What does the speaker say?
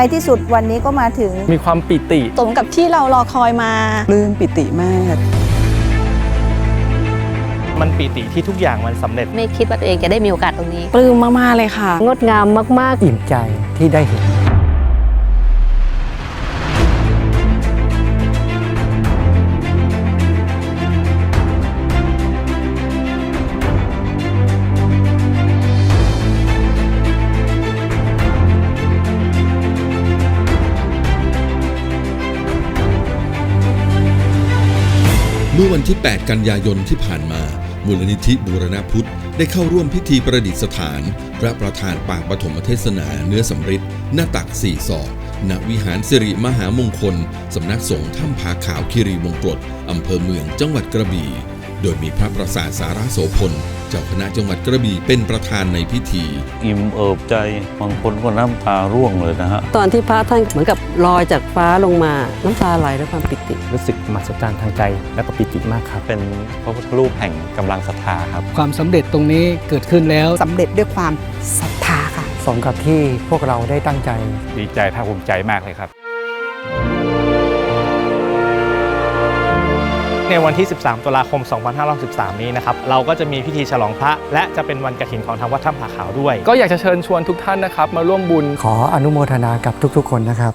ในที่สุดวันนี้ก็มาถึง มีความปิติ สมกับที่เรารอคอยมา ปลื้มปิติมาก มันปิติที่ทุกอย่างมันสำเร็จ ไม่คิดว่าตัวเองจะได้มีโอกาสตรงนี้ ปลื้มมาก ๆ เลยค่ะ งดงามมาก อิ่มใจที่ได้เห็น มื่อวันที่ 8 กันยายนที่ผ่านมา มูลนิธิบูรณพุทธ ได้เข้าร่วมพิธีประดิษฐาน พระประธานปางปฐมเทศนาเนื้อสำริดหน้าตักสี่ศอกณวิหารสิริมหามงคล สำนักสงฆ์ถ้ำผาขาวคิรีมงกฏอำเภอเมืองจังหวัดกระบี่ โดยมีพระประสาทสาราโสพล เจ้าคณะจังหวัดกระบี่เป็นประธานในพิธี อิ่มเอิบใจบางคนก็น้ำตาร่วงเลยนะฮะ ตอนที่พระท่านเหมือนกับลอยจากฟ้าลงมา น้ำตาไหลด้วยความปิติ รู้สึกมหัศจรรย์ทางใจและก็ปิติมากครับ เป็นพระพุทธรูปแห่งกำลังศรัทธาครับ ความสำเร็จตรงนี้เกิดขึ้นแล้วสำเร็จด้วยความศรัทธาค่ะ สมกับที่พวกเราได้ตั้งใจ ดีใจภาคภูมิใจมากเลยครับ ในวันที่ 13 ตุลาคม 2513 นี้นะครับ เราก็จะมีพิธีฉลองพระ และจะเป็นวันกฐินของทางวัดถ้ำผาขาวด้วย ก็อยากจะเชิญชวนทุกท่านนะครับ มาร่วมบุญ ขออนุโมทนากับทุกๆ คนนะครับ